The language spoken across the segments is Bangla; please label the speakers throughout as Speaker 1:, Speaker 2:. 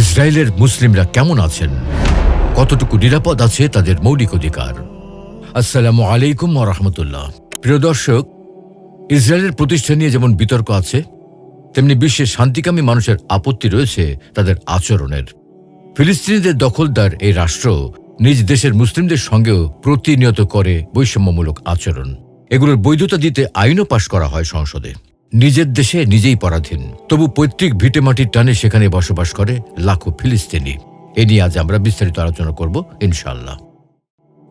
Speaker 1: ইসরায়েলের মুসলিমরা কেমন আছেন? কতটুকু নিরাপদ আছে তাদের মৌলিক অধিকার? আসসালামু আলাইকুম রহমতুল্লাহ। প্রিয় দর্শক, ইসরায়েলের প্রতিষ্ঠা নিয়ে যেমন বিতর্ক আছে, তেমনি বিশ্বের শান্তিকামী মানুষের আপত্তি রয়েছে তাদের আচরণের। ফিলিস্তিনিদের দখলদার এই রাষ্ট্র নিজ দেশের মুসলিমদের সঙ্গেও প্রতিনিয়ত করে বৈষম্যমূলক আচরণ। এগুলোর বৈধতা দিতে আইনও পাশ করা হয় সংসদে। নিজের দেশে নিজেই পরাধীন। তবু পৈতৃক ভিটেমাটির টানে সেখানে বসবাস করে লাখো ফিলিস্তিনি। এ নিয়ে আজ আমরা বিস্তারিত আলোচনা করব ইনশাল্লাহ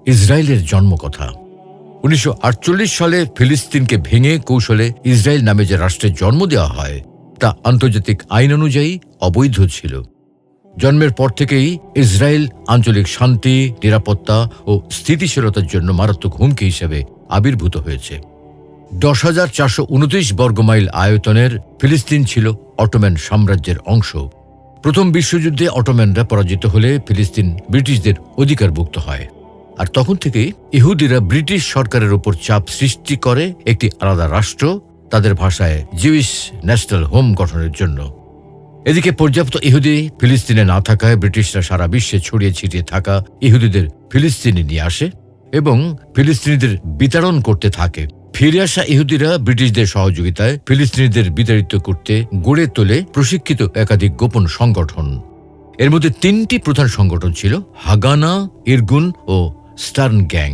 Speaker 1: ইসরায়েলের জন্মকথা। উনিশশো আটচল্লিশ সালে ফিলিস্তিনকে ভেঙে কৌশলে ইসরায়েল নামে যে রাষ্ট্রের জন্ম দেওয়া হয়, তা আন্তর্জাতিক আইন অনুযায়ী অবৈধ ছিল। জন্মের পর থেকেই ইসরায়েল আঞ্চলিক শান্তি, নিরাপত্তা ও স্থিতিশীলতার জন্য মারাত্মক হুমকি হিসেবে আবির্ভূত হয়েছে। দশ হাজার চারশো উনত্রিশ বর্গমাইল আয়তনের ফিলিস্তিন ছিল অটোম্যান সাম্রাজ্যের অংশ। প্রথম বিশ্বযুদ্ধে অটোম্যানরা পরাজিত হলে ফিলিস্তিন ব্রিটিশদের অধিকারভুক্ত হয়। আর তখন থেকেই ইহুদিরা ব্রিটিশ সরকারের উপর চাপ সৃষ্টি করে একটি আলাদা রাষ্ট্র, তাদের ভাষায় জিউইশ ন্যাশনাল হোম গঠনের জন্য। এদিকে পর্যাপ্ত ইহুদি ফিলিস্তিনে না থাকায় ব্রিটিশরা সারা বিশ্বে ছড়িয়ে ছিটিয়ে থাকা ইহুদিদের ফিলিস্তিনে নিয়ে আসে এবং ফিলিস্তিনিদের বিতরণ করতে থাকে। ফিরে আসা ইহুদিরা ব্রিটিশদের সহযোগিতায় ফিলিস্তিনিদের বিতাড়িত করতে গড়ে তোলে প্রশিক্ষিত একাধিক গোপন সংগঠন। এর মধ্যে তিনটি প্রধান সংগঠন ছিল হাগানা, ইরগুন ও স্টার্ন গ্যাং,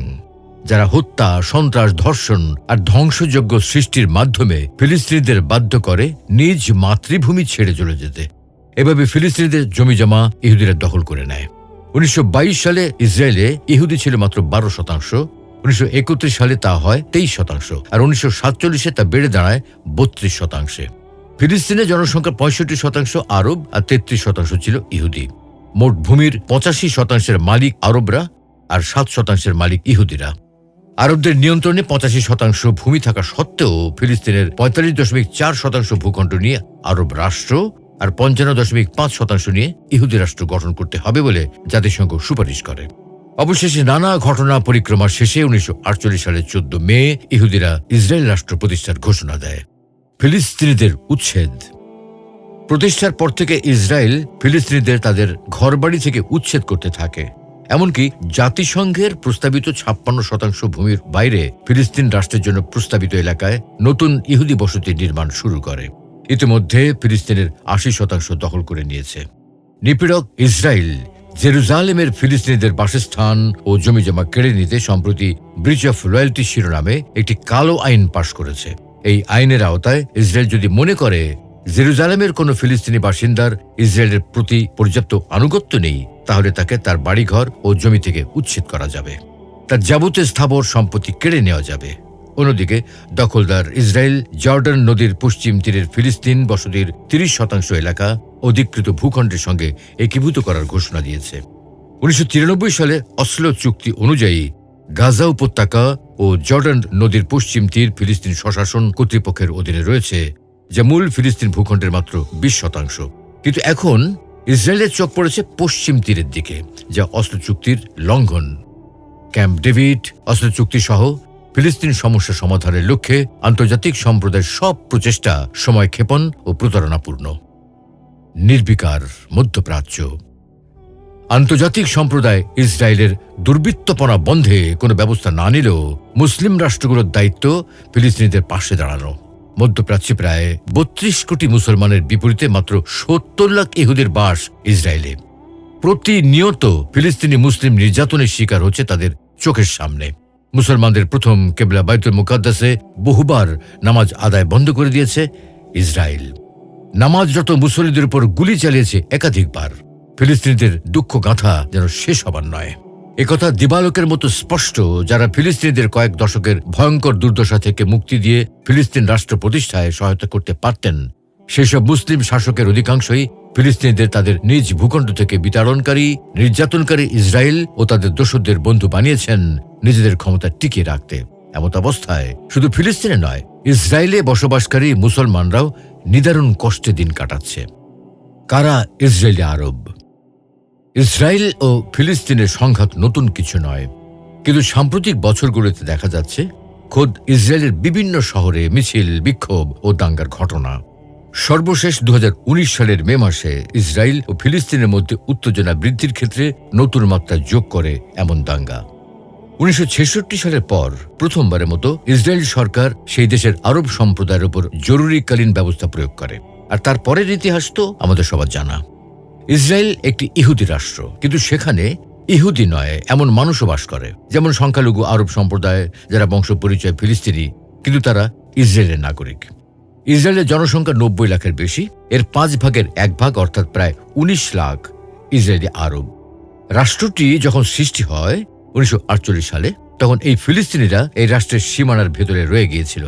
Speaker 1: যারা হত্যা, সন্ত্রাস, ধর্ষণ আর ধ্বংসযোগ্য সৃষ্টির মাধ্যমে ফিলিস্তিনিদের বাধ্য করে নিজ মাতৃভূমি ছেড়ে চলে যেতে। এভাবে ফিলিস্তিনিদের জমিজমা ইহুদিরা দখল করে নেয়। উনিশশো বাইশ সালে ইসরায়েলে ইহুদি ছিল মাত্র বারো শতাংশ উনিশশো একত্রিশ সালে তা হয় তেইশ শতাংশ, আর উনিশশো সাতচল্লিশে তা বেড়ে দাঁড়ায় বত্রিশ শতাংশে। ফিলিস্তিনের জনসংখ্যা পঁয়ষট্টি শতাংশ আরব, আর তেত্রিশ শতাংশ ছিল ইহুদি। মোট ভূমির পঁচাশি শতাংশের মালিক আরবরা, আর সাত শতাংশের মালিক ইহুদিরা। আরবদের নিয়ন্ত্রণে পঁচাশি শতাংশ ভূমি থাকা সত্ত্বেও ফিলিস্তিনের পঁয়তাল্লিশ দশমিক চার শতাংশ ভূখণ্ড নিয়ে আরব রাষ্ট্র, আর পঞ্চান্ন দশমিক পাঁচ শতাংশ নিয়ে ইহুদি রাষ্ট্র গঠন করতে হবে বলে জাতিসংঘ সুপারিশ করে। অবশেষে নানা ঘটনা পরিক্রমার শেষে উনিশশো সালের চোদ্দ মে ইহুদিরা ইসরায়েল রাষ্ট্র প্রতিষ্ঠার ঘোষণা দেয়। ফিলিস্তিনিদের উচ্ছেদ। প্রতিষ্ঠার পর থেকে ইসরায়েল ফিলিস্তিনিদের তাদের ঘরবাড়ি থেকে উচ্ছেদ করতে থাকে। এমনকি জাতিসংঘের প্রস্তাবিত ছাপ্পান্ন শতাংশ ভূমির বাইরে ফিলিস্তিন রাষ্ট্রের জন্য প্রস্তাবিত এলাকায় নতুন ইহুদি বসতি নির্মাণ শুরু করে। ইতিমধ্যে ফিলিস্তিনের আশি শতাংশ দখল করে নিয়েছে। নিপীড়ক ইসরায়েল জেরুজালেমের ফিলিস্তিনিদের বাসস্থান ও জমিজমা কেড়ে নিতে সম্প্রতি ব্রিজ অফ রয়্যালটি শিরোনামে একটি কালো আইন পাশ করেছে। এই আইনের আওতায় ইসরায়েল যদি মনে করে, জেরুজালেমের কোনো ফিলিস্তিনি বাসিন্দার ইসরায়েলের প্রতি পর্যাপ্ত আনুগত্য নেই, তাহলে তাকে তার বাড়িঘর ও জমি থেকে উচ্ছেদ করা যাবে। তার যাবতীয় স্থাবর সম্পত্তি কেড়ে নেওয়া যাবে। অন্যদিকে, দখলদার ইসরায়েল জর্ডান নদীর পশ্চিম তীরের ফিলিস্তিন বসতির তিরিশ শতাংশ এলাকা অধিকৃত ভূখণ্ডের সঙ্গে একীভূত করার ঘোষণা দিয়েছে। উনিশশো তিরানব্বই সালে অসলো চুক্তি অনুযায়ী গাজা উপত্যকা ও জর্ডান নদীর পশ্চিম তীর ফিলিস্তিন স্বশাসন কর্তৃপক্ষের অধীনে রয়েছে, যা মূল ফিলিস্তিন ভূখণ্ডের মাত্র বিশ শতাংশ। কিন্তু এখন ইসরায়েলের চোখ পড়েছে পশ্চিম তীরের দিকে, যা অস্ত্র চুক্তির লঙ্ঘন। ক্যাম্প ডেভিড অস্ত্র চুক্তি সহ ফিলিস্তিন সমস্যা সমাধানের লক্ষ্যে আন্তর্জাতিক সম্প্রদায়ের সব প্রচেষ্টা সময়ক্ষেপণ ও প্রতারণাপূর্ণ। নির্বিকার মধ্যপ্রাচ্য। আন্তর্জাতিক সম্প্রদায় ইসরায়েলের দুর্বৃত্তপনা বন্ধে কোনো ব্যবস্থা না নিলেও মুসলিম রাষ্ট্রগুলোর দায়িত্ব ফিলিস্তিনিদের পাশে দাঁড়ানো। মধ্যপ্রাচ্যে প্রায় বত্রিশ কোটি মুসলমানের বিপরীতে মাত্র সত্তর লাখ ইহুদের বাস ইসরায়েলে। প্রতিনিয়ত ফিলিস্তিনি মুসলিম নির্যাতনের শিকার হচ্ছে তাদের চোখের সামনে। মুসলমানদের প্রথম কেবলা বাইতুল মুকাদ্দাসে বহুবার নামাজ আদায় বন্ধ করে দিয়েছে ইসরায়েল। নামাজরত মুসলিদের উপর গুলি চালিয়েছে একাধিকবার। ফিলিস্তিনিদের দুঃখ গাঁথা যেন শেষ হবার নয়। একথা দিবালকের মতো স্পষ্ট, যারা ফিলিস্তিনিদের কয়েক দশকের ভয়ঙ্কর দুর্দশা থেকে মুক্তি দিয়ে ফিলিস্তিন রাষ্ট্র প্রতিষ্ঠায় সহায়তা করতে পারতেন সেসব মুসলিম শাসকের অধিকাংশই ফিলিস্তিনিদের তাদের নিজ ভূখণ্ড থেকে বিতাড়নকারী, নির্যাতনকারী ইসরায়েল ও তাদের দোসরদের বন্ধু বানিয়েছেন নিজেদের ক্ষমতা টিকিয়ে রাখতে। এমত অবস্থায় শুধু ফিলিস্তিনে নয়, ইসরায়েলে বসবাসকারী মুসলমানরাও নিদারুণ কষ্টে দিন কাটাচ্ছে। কারা ইসরায়েলি আরব? ইসরায়েল ও ফিলিস্তিনের সংঘাত নতুন কিছু নয়, কিন্তু সাম্প্রতিক বছরগুলোতে দেখা যাচ্ছে, খোদ ইসরায়েলের বিভিন্ন শহরে মিছিল, বিক্ষোভ ও দাঙ্গার ঘটনা। সর্বশেষ দু হাজার উনিশ সালের মে মাসে ইসরায়েল ও ফিলিস্তিনের মধ্যে উত্তেজনা বৃদ্ধির ক্ষেত্রে নতুন মাত্রা যোগ করে এমন দাঙ্গা। উনিশশো ছেষট্টি সালের পর প্রথমবারের মতো ইসরায়েল সরকার সেই দেশের আরব সম্প্রদায়ের উপর জরুরিকালীন ব্যবস্থা প্রয়োগ করে। আর তার পরের ইতিহাস তো আমাদের সবার জানা। ইসরায়েল একটি ইহুদি রাষ্ট্র, কিন্তু সেখানে ইহুদি নয়, এমন মানুষও বাস করে। যেমন সংখ্যালঘু আরব সম্প্রদায়, যারা বংশ পরিচয় ফিলিস্তিনি, কিন্তু তারা ইসরায়েলের নাগরিক। ইসরায়েলের জনসংখ্যা নব্বই লাখের বেশি, এর পাঁচ ভাগের এক ভাগ, অর্থাৎ প্রায় ১৯ লাখ ইসরায়েলি আরব। রাষ্ট্রটি যখন সৃষ্টি হয় উনিশশো আটচল্লিশ সালে, তখন এই ফিলিস্তিনিরা এই রাষ্ট্রের সীমানার ভেতরে রয়ে গিয়েছিল।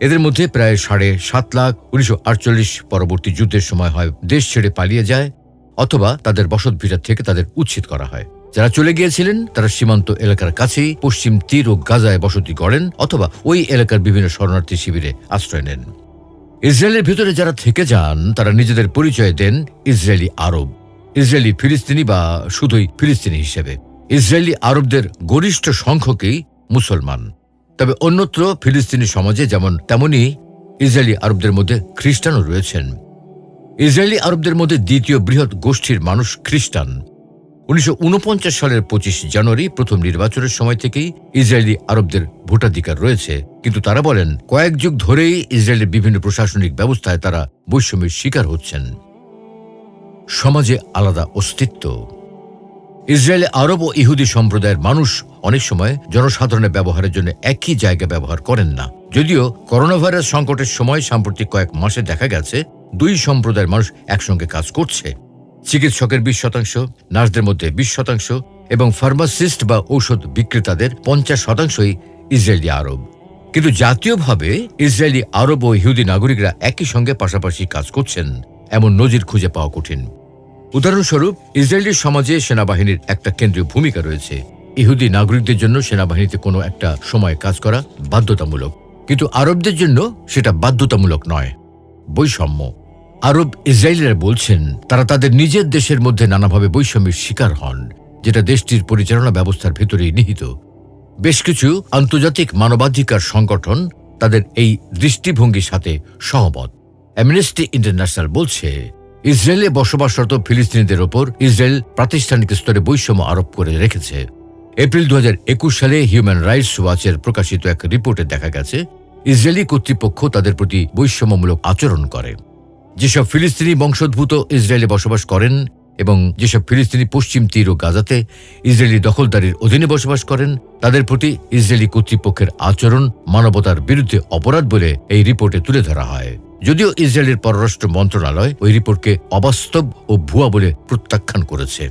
Speaker 1: এদের মধ্যে প্রায় সাড়ে সাত লাখ উনিশশো আটচল্লিশ পরবর্তী যুদ্ধের সময় হয়, দেশ ছেড়ে পালিয়ে যায়, অথবা তাদের বসতভিটা থেকে তাদের উচ্ছেদ করা হয়। যারা চলে গিয়েছিলেন, তারা সীমান্ত এলাকার কাছেই পশ্চিম তীর ও গাজায় বসতি গড়েন, অথবা ওই এলাকার বিভিন্ন শরণার্থী শিবিরে আশ্রয় নেন। ইসরায়েলের ভিতরে যারা থেকে যান, তারা নিজেদের পরিচয় দেন ইসরায়েলি আরব। ইসরায়েলি ফিলিস্তিনি বা শুধুই ফিলিস্তিনি হিসেবে। ইসরায়েলি আরবদের গরিষ্ঠ সংখ্যকই মুসলমান। তবে অন্যত্র ফিলিস্তিনি সমাজে যেমন তেমনি ইসরায়েলি আরবদের মধ্যে খ্রিস্টানও রয়েছেন। ইসরায়েলি আরবদের মধ্যে দ্বিতীয় বৃহৎ গোষ্ঠীর মানুষ খ্রিস্টান। উনিশশো উনপঞ্চাশ সালের পঁচিশ জানুয়ারি প্রথম নির্বাচনের সময় থেকেই ইসরায়েলি আরবদের ভোটাধিকার রয়েছে। কিন্তু তারা বলেন, কয়েক যুগ ধরেই ইসরায়েলের বিভিন্ন প্রশাসনিক ব্যবস্থায় তারা বৈষম্যের শিকার হচ্ছেন। সমাজে আলাদা অস্তিত্ব। ইসরায়েলে আরব ও ইহুদি সম্প্রদায়ের মানুষ অনেক সময় জনসাধারণের ব্যবহারের জন্য একই জায়গা ব্যবহার করেন না। যদিও করোনা ভাইরাস সংকটের সময় সাম্প্রতিক কয়েক মাসে দেখা গেছে, দুই সম্প্রদায়ের মানুষ একসঙ্গে কাজ করছে। চিকিৎসকের বিশ শতাংশ, নার্সদের মধ্যে বিশ শতাংশ এবং ফার্মাসিস্ট বা ঔষধ বিক্রেতাদের পঞ্চাশ শতাংশই ইসরায়েলি আরব। কিন্তু জাতীয়ভাবে ইসরায়েলি আরব ও ইহুদি নাগরিকরা একই সঙ্গে পাশাপাশি কাজ করছেন, এমন নজির খুঁজে পাওয়া কঠিন। উদাহরণস্বরূপ, ইসরায়েলি সমাজে সেনাবাহিনীর একটা কেন্দ্রীয় ভূমিকা রয়েছে। ইহুদি নাগরিকদের জন্য সেনাবাহিনীতে কোনো একটা সময় কাজ করা বাধ্যতামূলক। কিন্তু আরবদের জন্য সেটা বাধ্যতামূলক নয়। বৈষম্য। আরব ইসরায়েলিরা বলছেন, তারা তাদের নিজের দেশের মধ্যে নানাভাবে বৈষম্যের শিকার হন, যেটা দেশটির পরিচালনা ব্যবস্থার ভেতরেই নিহিত। বেশ কিছু আন্তর্জাতিক মানবাধিকার সংগঠন তাদের এই দৃষ্টিভঙ্গির সাথে সহমত। অ্যামনেস্টি ইন্টারন্যাশনাল বলছে, ইসরায়েলে বসবাসরত ফিলিস্তিনিদের ওপর ইসরায়েল প্রাতিষ্ঠানিক স্তরে বৈষম্য আরোপ করে রেখেছে। এপ্রিল দু হাজার একুশ সালে হিউম্যান রাইটস ওয়াচের প্রকাশিত এক রিপোর্টে দেখা গেছে, ইসরায়েলি কর্তৃপক্ষ তাদের প্রতি বৈষম্যমূলক আচরণ করে। যেসব ফিলিস্তিনি বংশোদ্ভূত ইসরায়েলে বসবাস করেন এবং যেসব ফিলিস্তিনি পশ্চিম তীর ও গাজাতে ইসরায়েলি দখলদারির অধীনে বসবাস করেন, তাদের প্রতি ইসরায়েলি কর্তৃপক্ষের আচরণ মানবতার বিরুদ্ধে অপরাধ বলে এই রিপোর্টে তুলে ধরা হয়। যদিও ইসরায়েলের পররাষ্ট্র মন্ত্রণালয় ওই রিপোর্টকে অবাস্তব ও ভুয়া বলে প্রত্যাখ্যান করেছে।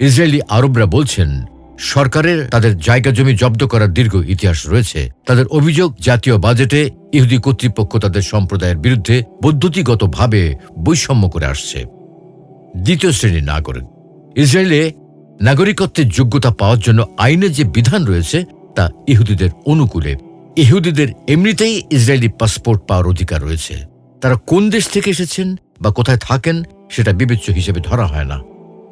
Speaker 1: ইসরায়েলি আরবরা বলছেন সরকারের তাদের জায়গা জমি জব্দ করার দীর্ঘ ইতিহাস রয়েছে। তাদের অভিযোগ, জাতীয় বাজেটে ইহুদি কর্তৃপক্ষ তাদের সম্প্রদায়ের বিরুদ্ধে পদ্ধতিগতভাবে বৈষম্য করে আসছে। দ্বিতীয় শ্রেণির নাগরিক। ইসরায়েলে নাগরিকত্বের যোগ্যতা পাওয়ার জন্য আইনের যে বিধান রয়েছে, তা ইহুদিদের অনুকূলে। ইহুদিদের এমনিতেই ইসরায়েলি পাসপোর্ট পাওয়ার অধিকার রয়েছে। তারা কোন দেশ থেকে এসেছেন বা কোথায় থাকেন, সেটা বিবেচ্য হিসেবে ধরা হয় না।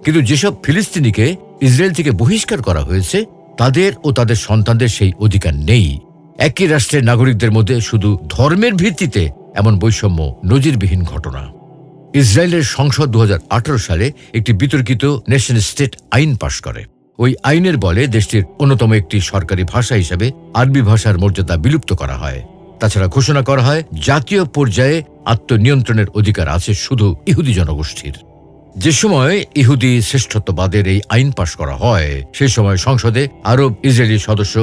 Speaker 1: কিন্তু যেসব ফিলিস্তিনিকে ইসরায়েল থেকে বহিষ্কার করা হয়েছে, তাদের ও তাদের সন্তানদের সেই অধিকার নেই। একই রাষ্ট্রের নাগরিকদের মধ্যে শুধু ধর্মের ভিত্তিতে এমন বৈষম্য নজিরবিহীন ঘটনা। ইসরায়েলের সংসদ দু হাজার আঠারো সালে একটি বিতর্কিত নেশন স্টেট আইন পাশ করে। ওই আইনের বলে দেশটির অন্যতম একটি সরকারি ভাষা হিসেবে আরবি ভাষার মর্যাদা বিলুপ্ত করা হয়। তাছাড়া ঘোষণা করা হয়, জাতীয় পর্যায়ে আত্মনিয়ন্ত্রণের অধিকার আছে শুধু ইহুদি জনগোষ্ঠীর। যে সময় ইহুদি শ্রেষ্ঠত্ববাদের এই আইন পাশ করা হয় সেই সময় সংসদে আরব ইসরায়েলি সদস্য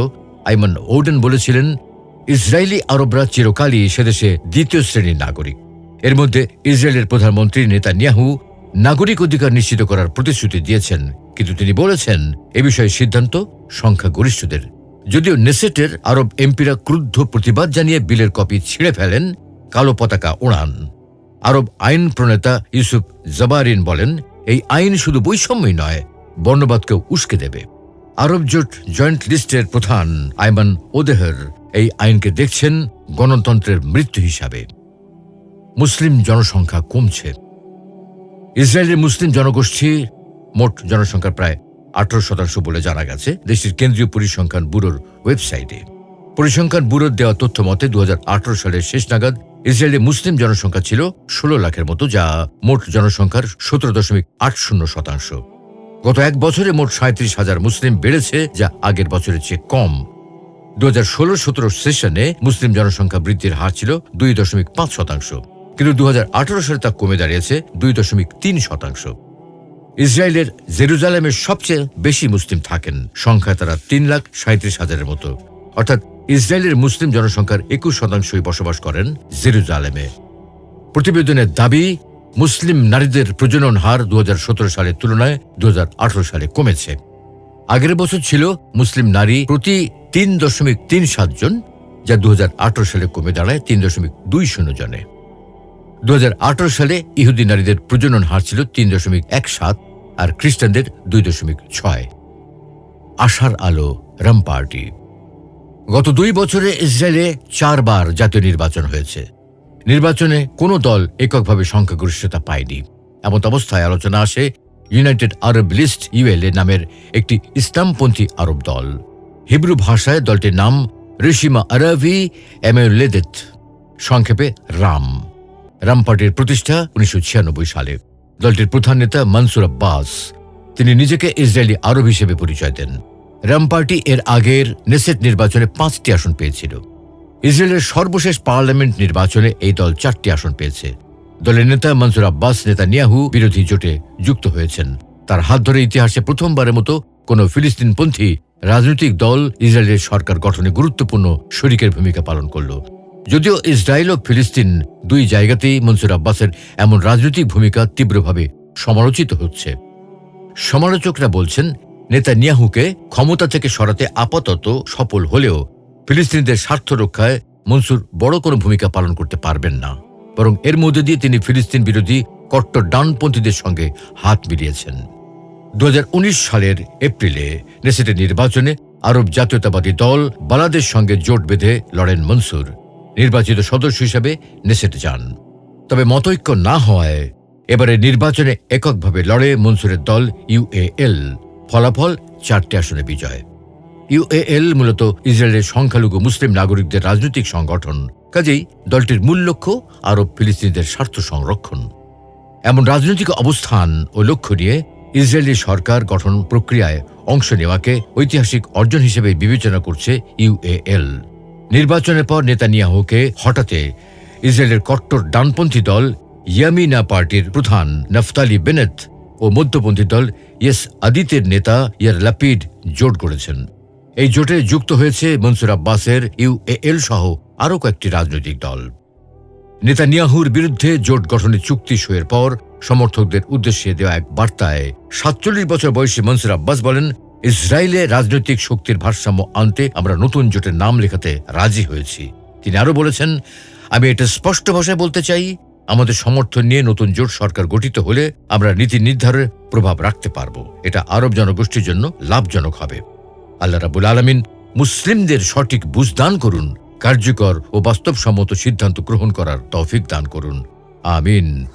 Speaker 1: আইমান ওডেন বলেছিলেন, ইসরায়েলি আরবরা চিরকালই সেদেশে দ্বিতীয় শ্রেণির নাগরিক। এর মধ্যে ইসরায়েলের প্রধানমন্ত্রী নেতানিয়াহু নাগরিক অধিকার নিশ্চিত করার প্রতিশ্রুতি দিয়েছেন, কিন্তু তিনি বলেছেন, এ বিষয়ে সিদ্ধান্ত সংখ্যাগরিষ্ঠদের। যদিও নেসেটের আরব এমপিরা ক্রুদ্ধ প্রতিবাদ জানিয়ে বিলের কপি ছিঁড়ে ফেলেন, কালো পতাকা ওড়ান। আরব আইন প্রণেতা ইউসুফ জবারিন বলেন, এই আইন শুধু বৈষম্যই নয়, বর্ণবাদকেও উস্কে দেবে। আরব জোট জয়েন্ট লিস্টের প্রধান আইমান ওদেহর এই আইনকে দেখছেন গণতন্ত্রের মৃত্যু হিসাবে। মুসলিম জনসংখ্যা কমছে। ইসরায়েলের মুসলিম জনগোষ্ঠী মোট জনসংখ্যার প্রায় আঠারো শতাংশ বলে জানা গেছে দেশটির কেন্দ্রীয় পরিসংখ্যান ব্যুরোর ওয়েবসাইটে। পরিসংখ্যান ব্যুরোর দেওয়া তথ্য মতে দু হাজার আঠারো সালের শেষ নাগাদ ইসরায়েলে মুসলিম জনসংখ্যা ছিল ষোলো লাখের মতো, যা মোট জনসংখ্যার সতেরো দশমিক আট শূন্য শতাংশ। গত এক বছরে মোট সাঁত্রিশ হাজার মুসলিম বেড়েছে, যা আগের বছরের চেয়ে কম। দু হাজার ষোলো সতেরো সেশনে মুসলিম জনসংখ্যা বৃদ্ধির হার ছিল দুই দশমিক পাঁচ শতাংশ, কিন্তু দু হাজার আঠারো সালে তা কমে দাঁড়িয়েছে দুই দশমিক তিন শতাংশ। ইসরায়েলের জেরুজালেমে সবচেয়ে বেশি মুসলিম থাকেন, সংখ্যায় তারা তিন লাখ সাঁত্রিশ হাজারের মতো। অর্থাৎ ইসরায়েলের মুসলিম জনসংখ্যার একুশ শতাংশই বসবাস করেন জেরুজালেমে। প্রতিবেদনের দাবি, মুসলিম নারীদের প্রজনন হার দু হাজার সতেরো সালের তুলনায় দু হাজার আঠেরো সালে কমেছে। আগের বছর ছিল মুসলিম নারী প্রতি তিন দশমিক তিন সাত জন, যা দু হাজার আঠেরো সালে কমে দাঁড়ায় তিন দশমিক দুই শূন্য জনে। দু হাজার আঠারো সালে ইহুদি নারীদের প্রজনন হার ছিল তিন দশমিক এক সাত আর খ্রিস্টানদের দুই দশমিক ছয়। আশার আলো রাম পার্টি গত দুই বছরে ইসরায়েলে চারবার জাতীয় নির্বাচন হয়েছে। নির্বাচনে কোনো দল এককভাবে সংখ্যাগরিষ্ঠতা পায়নি। এমত অবস্থায় আলোচনা আসে ইউনাইটেড আরব লিস্ট ইউএলএ নামের একটি ইসলামপন্থী আরব দল। হিব্রু ভাষায় দলটির নাম ঋষিমা আরাভি এমেলেদেত সংক্ষেপে রাম। রাম পার্টির প্রতিষ্ঠা উনিশশো ছিয়ানব্বই সালে। দলটির প্রধান নেতা মনসুর আব্বাস, তিনি নিজেকে ইসরায়েলি আরব হিসেবে পরিচয় দেন। রাম পার্টি এর আগের নেসেট নির্বাচনে পাঁচটি আসন পেয়েছিল। ইসরায়েলের সর্বশেষ পার্লামেন্ট নির্বাচনে এই দল চারটি আসন পেয়েছে। দলের নেতা মনসুর আব্বাস নেতা নিয়াহু বিরোধী জোটে যুক্ত হয়েছেন। তার হাত ধরে ইতিহাসে প্রথমবারের মতো কোন ফিলিস্তিনপন্থী রাজনৈতিক দল ইসরায়েলের সরকার গঠনে গুরুত্বপূর্ণ শরিকের ভূমিকা পালন করল। যদিও ইসরায়েল ও ফিলিস্তিন দুই জায়গাতেই মনসুর আব্বাসের এমন রাজনৈতিক ভূমিকা তীব্রভাবে সমালোচিত হচ্ছে। সমালোচকরা বলছেন নেতা নিয়াহুকে ক্ষমতা থেকে সরাতে আপাতত সফল হলেও ফিলিস্তিনিদের স্বার্থ রক্ষায় মনসুর বড় কোনো ভূমিকা পালন করতে পারবেন না। বরং এর মধ্যে দিয়ে তিনি ফিলিস্তিন বিরোধী কট্টর ডানপন্থীদের সঙ্গে হাত মিলিয়েছেন। দু হাজার উনিশ সালের এপ্রিলে নেসেটের নির্বাচনে আরব জাতীয়তাবাদী দল বালাদের সঙ্গে জোট বেঁধে লড়েন মনসুর। নির্বাচিত সদস্য হিসেবে নেসেট যান। তবে মতৈক্য না হওয়ায় এবারে নির্বাচনে এককভাবে লড়ে মনসুরের দল ইউএএল ফলাফল চারটি আসনে বিজয়। ইউএএল মূলত ইসরায়েলের সংখ্যালঘু মুসলিম নাগরিকদের রাজনৈতিক সংগঠন। কাজেই দলটির মূল লক্ষ্য আরব ফিলিস্তিনিদের স্বার্থ সংরক্ষণ। এমন রাজনৈতিক অবস্থান ও লক্ষ্য নিয়ে ইসরায়েলি সরকার গঠন প্রক্রিয়ায় অংশ নেওয়াকে ঐতিহাসিক অর্জন হিসেবে বিবেচনা করছে ইউএএল নির্বাচনের পর নেতানিয়াহুকে হঠাতে ইসরায়েলের কট্টর ডানপন্থী দল ইয়ামিনা পার্টির প্রধান নফতালি বেনেত ও মধ্যপন্থী দল ইয়েস আদিতের নেতা ইয়ার লাপিড জোট গড়েছেন। এই জোটে যুক্ত হয়েছে মনসুর আব্বাসের ইউএএল সহ আরও কয়েকটি রাজনৈতিক দল। নেতানিয়াহুর বিরুদ্ধে জোট গঠনের চুক্তি সইয়ের পর সমর্থকদের উদ্দেশ্যে দেওয়া এক বার্তায় সাতচল্লিশ বছর বয়সী মনসুর আব্বাস বলেন, ইসরায়েলে রাজনৈতিক শক্তির ভারসাম্য আনতে আমরা নতুন জোটের নাম লেখাতে রাজি হয়েছি। তিনি আরও বলেছেন, আমি এটা স্পষ্ট ভাষায় বলতে চাই আমাদের সমর্থন নিয়ে নতুন জোট সরকার গঠিত হলে আমরা নীতি নির্ধারণে প্রভাব রাখতে পারব। এটা আরব জনগোষ্ঠীর জন্য লাভজনক হবে। আল্লাহ রাবুল আলমিন মুসলিমদের সঠিক বুঝদান করুন, কার্যকর ও বাস্তবসম্মত সিদ্ধান্ত গ্রহণ করার তৌফিক দান করুন। আমিন।